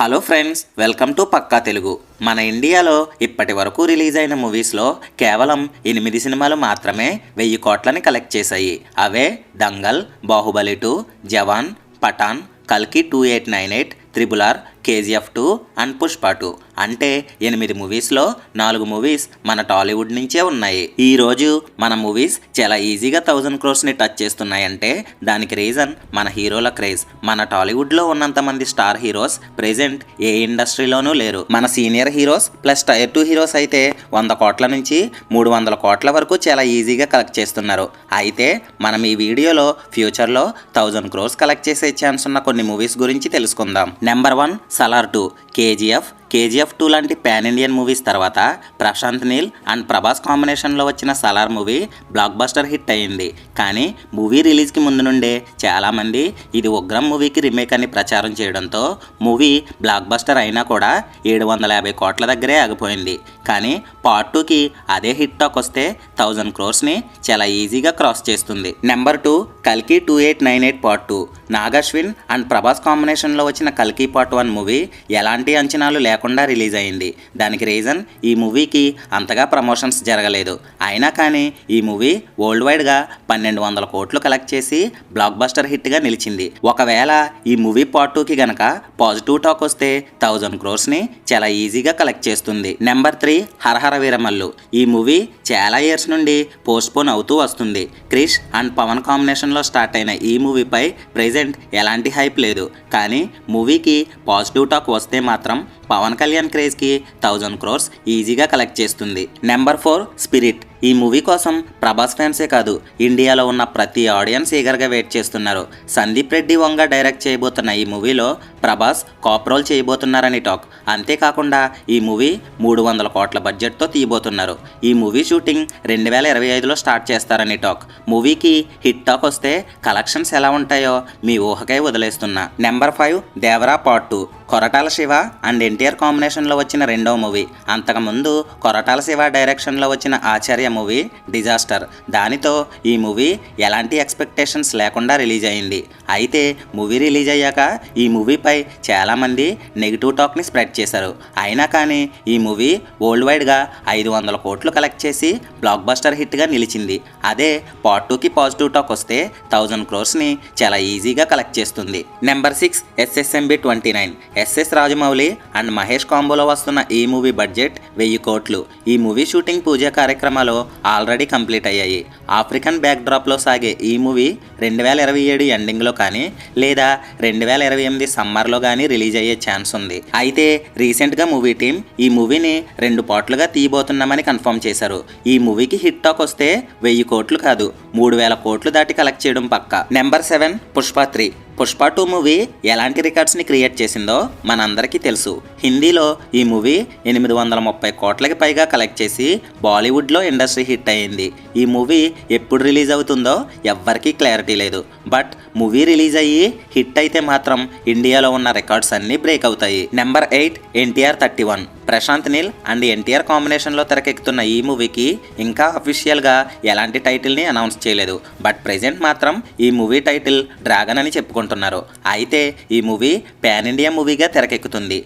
Hello friends welcome to Pakka Telugu. మన ఇండియాలో ఇప్పటి వరకు రిలీజ్ అయిన మూవీస్లో కేవలం ఎనిమిది సినిమాలు మాత్రమే వెయ్యి కోట్లని కలెక్ట్ చేశాయి. అవే దంగల్ బాహుబలి టూ జవాన్ పఠాన్ కల్కి two eight nine eight triple R KGF two and Pushpa two. అంటే ఎనిమిది మూవీస్లో నాలుగు మూవీస్ మన టాలీవుడ్ నుంచే ఉన్నాయి. ఈ రోజు మన మూవీస్ చాలా ఈజీగా థౌజండ్ క్రోర్స్ని టచ్ చేస్తున్నాయంటే దానికి రీజన్ మన హీరోల క్రేజ్. మన టాలీవుడ్లో ఉన్నంత మంది స్టార్ హీరోస్ ప్రెజెంట్ ఏ ఇండస్ట్రీలోనూ లేరు. మన senior heroes plus tier two heroes అయితే వంద కోట్ల నుంచి మూడు వందల కోట్ల వరకు చాలా ఈజీగా కలెక్ట్ చేస్తున్నారు. అయితే మనం ఈ వీడియోలో ఫ్యూచర్లో థౌజండ్ క్రోర్స్ కలెక్ట్ చేసే ఛాన్స్ ఉన్న కొన్ని మూవీస్ గురించి తెలుసుకుందాం. Number one Salaar two KGF. KGF two లాంటి పాన్ ఇండియన్ మూవీస్ తర్వాత ప్రశాంత్ నీల్ అండ్ ప్రభాస్ కాంబినేషన్లో వచ్చిన Salaar movie blockbuster hit అయింది కానీ మూవీ రిలీజ్కి ముందు నుండే చాలామంది ఇది ఉగ్రం మూవీకి రీమేక్ అని ప్రచారం చేయడంతో మూవీ బ్లాక్ బస్టర్ అయినా కూడా ఏడు వందల యాభై కోట్ల దగ్గరే ఆగిపోయింది. కానీ పార్ట్ టూకి అదే హిట్ టాక్ వస్తే థౌజండ్ క్రోర్స్ని చాలా ఈజీగా క్రాస్ చేస్తుంది. నెంబర్ టూ కల్కి two eight nine eight part two. Nag Ashwin and Prabhas కాంబినేషన్లో వచ్చిన కల్కి పార్ట్ వన్ మూవీ ఎలాంటి అంచనాలు లేకుండా రిలీజ్ అయింది. దానికి రీజన్ ఈ మూవీకి అంతగా ప్రమోషన్స్ జరగలేదు. అయినా కానీ ఈ మూవీ వరల్డ్ వైడ్గా పన్నెండు వందల కోట్లు కలెక్ట్ చేసి బ్లాక్ బస్టర్ హిట్గా నిలిచింది. ఒకవేళ ఈ మూవీ పార్ట్ టూకి గనక పాజిటివ్ టాక్ వస్తే థౌజండ్ క్రోర్స్ని చాలా ఈజీగా కలెక్ట్ చేస్తుంది. Number three Hari Hara Veera Mallu. ఈ మూవీ చాలా ఇయర్స్ నుండి పోస్ట్పోన్ అవుతూ వస్తుంది. క్రిష్ అండ్ పవన్ కాంబినేషన్లో స్టార్ట్ అయిన ఈ మూవీపై ప్రైజ్ ప్రెజెంట్ ఎలాంటి హైప్ లేదు. కానీ మూవీకి పాజిటివ్ టాక్ వస్తే మాత్రం పవన్ కళ్యాణ్ క్రేజ్కి థౌజండ్ క్రోర్స్ ఈజీగా కలెక్ట్ చేస్తుంది. Number four spirit. ఈ మూవీ కోసం ప్రభాస్ ఫ్యాన్సే కాదు ఇండియాలో ఉన్న ప్రతి ఆడియన్స్ ఈగర్గా వెయిట్ చేస్తున్నారు. సందీప్ రెడ్డి వంగ డైరెక్ట్ చేయబోతున్న ఈ మూవీలో ప్రభాస్ కాప్రోల్ చేయబోతున్నారని టాక్. అంతేకాకుండా ఈ మూవీ మూడు వందల కోట్ల బడ్జెట్తో తీయబోతున్నారు. ఈ మూవీ షూటింగ్ రెండు వేల ఇరవై ఐదులో స్టార్ట్ చేస్తారని టాక్. మూవీకి హిట్ టాక్ వస్తే కలెక్షన్స్ ఎలా ఉంటాయో మీ ఊహకై వదిలేస్తున్నా. Number five Devara part two. Koratala Siva and NTR కాంబినేషన్లో వచ్చిన రెండో మూవీ. అంతకుముందు కొరటాల శివ డైరెక్షన్లో వచ్చిన ఆచార్య మూవీ డిజాస్టర్ దానితో ఈ మూవీ ఎలాంటి ఎక్స్పెక్టేషన్స్ లేకుండా రిలీజ్ అయింది. అయితే మూవీ రిలీజ్ అయ్యాక ఈ మూవీపై చాలామంది నెగిటివ్ టాక్ని స్ప్రెడ్ చేశారు. అయినా కానీ ఈ మూవీ వరల్డ్ వైడ్గా ఐదు వందల కోట్లు కలెక్ట్ చేసి బ్లాక్ బస్టర్ హిట్గా నిలిచింది. అదే పార్ట్ టూకి పాజిటివ్ టాక్ వస్తే థౌజండ్ క్రోర్స్ని చాలా ఈజీగా కలెక్ట్ చేస్తుంది. Number six SSMB twenty nine S S Rajamouli and Mahesh కాంబోలో వస్తున్న ఈ మూవీ బడ్జెట్ వెయ్యి కోట్లు. ఈ మూవీ షూటింగ్ పూజా కార్యక్రమాలు ఆల్రెడీ కంప్లీట్ అయ్యాయి. ఆఫ్రికన్ బ్యాక్డ్రాప్లో సాగే ఈ మూవీ రెండు వేల ఇరవై ఏడు ఎండింగ్లో కానీ లేదా రెండు వేల ఇరవై ఎనిమిది సమ్మర్లో కానీ రిలీజ్ అయ్యే ఛాన్స్ ఉంది. అయితే రీసెంట్గా మూవీ టీం ఈ మూవీని రెండు పాటలుగా తీయబోతున్నామని కన్ఫర్మ్ చేశారు. ఈ మూవీకి హిట్ టాక్ వస్తే వెయ్యి కోట్లు కాదు మూడు వేల కోట్లు దాటి కలెక్ట్ చేయడం పక్క. Number seven Pushpa three Pushpa two movie ఎలాంటి రికార్డ్స్ని క్రియేట్ చేసిందో మనందరికీ తెలుసు. హిందీలో ఈ మూవీ ఎనిమిది వందల ముప్పై కోట్లకి పైగా కలెక్ట్ చేసి బాలీవుడ్లో ఇండస్ట్రీ హిట్ అయింది. ఈ మూవీ ఎప్పుడు రిలీజ్ అవుతుందో ఎవ్వరికీ క్లారిటీ లేదు. బట్ మూవీ రిలీజ్ అయ్యి హిట్ అయితే మాత్రం ఇండియాలో ఉన్న రికార్డ్స్ అన్నీ బ్రేక్ అవుతాయి. Number eight NTR thirty one Prashanth Neel and NTR కాంబినేషన్లో తెరకెక్కుతున్న ఈ మూవీకి ఇంకా అఫీషియల్గా ఎలాంటి టైటిల్ని అనౌన్స్ చేయలేదు. బట్ ప్రెజెంట్ మాత్రం ఈ మూవీ టైటిల్ డ్రాగన్ అని చెప్పుకుంటున్నారు. అయితే ఈ మూవీ పాన్ ఇండియా మూవీగా తెరకెక్కుతుంది.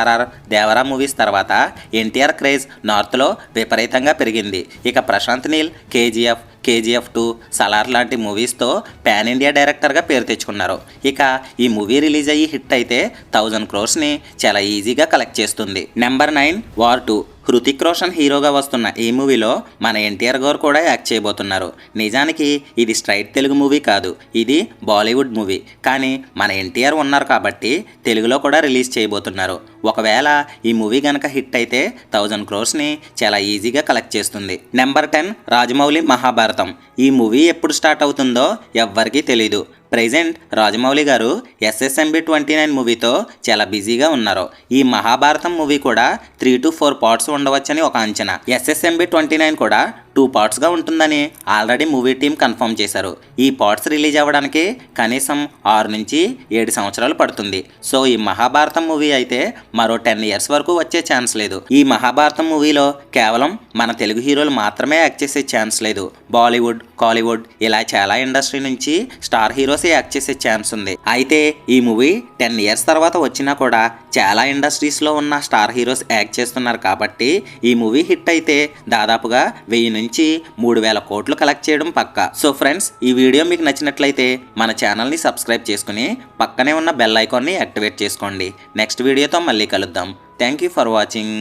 ఆర్ఆర్ఆర్ దేవరా మూవీస్ తర్వాత ఎన్టీఆర్ క్రేజ్ నార్త్లో విపరీతంగా పెరిగింది. ఇక Prashanth Neel KGF KGF two Salaar లాంటి మూవీస్తో పాన్ ఇండియా డైరెక్టర్గా పేరు తెచ్చుకున్నారు. ఇక ఈ మూవీ రిలీజ్ అయ్యి హిట్ అయితే థౌజండ్ క్రోర్స్ని చాలా ఈజీగా కలెక్ట్ చేస్తుంది. Number nine war two Hrithik Roshan హీరోగా వస్తున్న ఈ మూవీలో మన ఎన్టీఆర్ గారు కూడా యాక్ట్ చేయబోతున్నారు. నిజానికి ఇది స్ట్రైట్ తెలుగు మూవీ కాదు ఇది బాలీవుడ్ మూవీ. కానీ మన ఎన్టీఆర్ ఉన్నారు కాబట్టి తెలుగులో కూడా రిలీజ్ చేయబోతున్నారు. ఒకవేళ ఈ మూవీ గనక హిట్ అయితే థౌజండ్ క్రోర్స్ని చాలా ఈజీగా కలెక్ట్ చేస్తుంది. Number ten Rajamouli Mahabharat. ఈ మూవీ ఎప్పుడు స్టార్ట్ అవుతుందో ఎవ్వరికీ తెలీదు. ప్రెజెంట్ రాజమౌళి గారు ఎస్ఎస్ఎంబి ట్వంటీ నైన్ మూవీతో చాలా బిజీగా ఉన్నారు. ఈ మహాభారతం మూవీ కూడా త్రీ టు ఫోర్ పార్ట్స్ ఉండవచ్చని ఒక అంచనా. ఎస్ఎస్ఎంబి ట్వంటీ నైన్ కూడా టూ పార్ట్స్గా ఉంటుందని ఆల్రెడీ మూవీ టీం కన్ఫర్మ్ చేశారు. ఈ పార్ట్స్ రిలీజ్ అవ్వడానికి కనీసం ఆరు నుంచి ఏడు సంవత్సరాలు పడుతుంది. సో ఈ మహాభారతం మూవీ అయితే మరో టెన్ ఇయర్స్ వరకు వచ్చే ఛాన్స్ లేదు. ఈ మహాభారతం మూవీలో కేవలం మన తెలుగు హీరోలు మాత్రమే యాక్ట్ చేసే ఛాన్స్ లేదు. బాలీవుడ్ కాలీవుడ్ ఇలా చాలా ఇండస్ట్రీ నుంచి స్టార్ హీరోస్ యాక్ట్ చేసే ఛాన్స్ ఉంది. అయితే ఈ మూవీ టెన్ ఇయర్స్ తర్వాత వచ్చినా కూడా చాలా ఇండస్ట్రీస్లో ఉన్న స్టార్ హీరోస్ యాక్ట్ చేస్తున్నారు కాబట్టి ఈ మూవీ హిట్ అయితే దాదాపుగా వెయ్యి నుంచి మూడు వేల కోట్లు కలెక్ట్ చేయడం పక్కా. సో ఫ్రెండ్స్ ఈ వీడియో మీకు నచ్చినట్లయితే మన ఛానల్ని సబ్స్క్రైబ్ చేసుకుని పక్కనే ఉన్న బెల్ ఐకాన్ని యాక్టివేట్ చేసుకోండి. నెక్స్ట్ వీడియోతో మళ్ళీ కలుద్దాం. Thank you for watching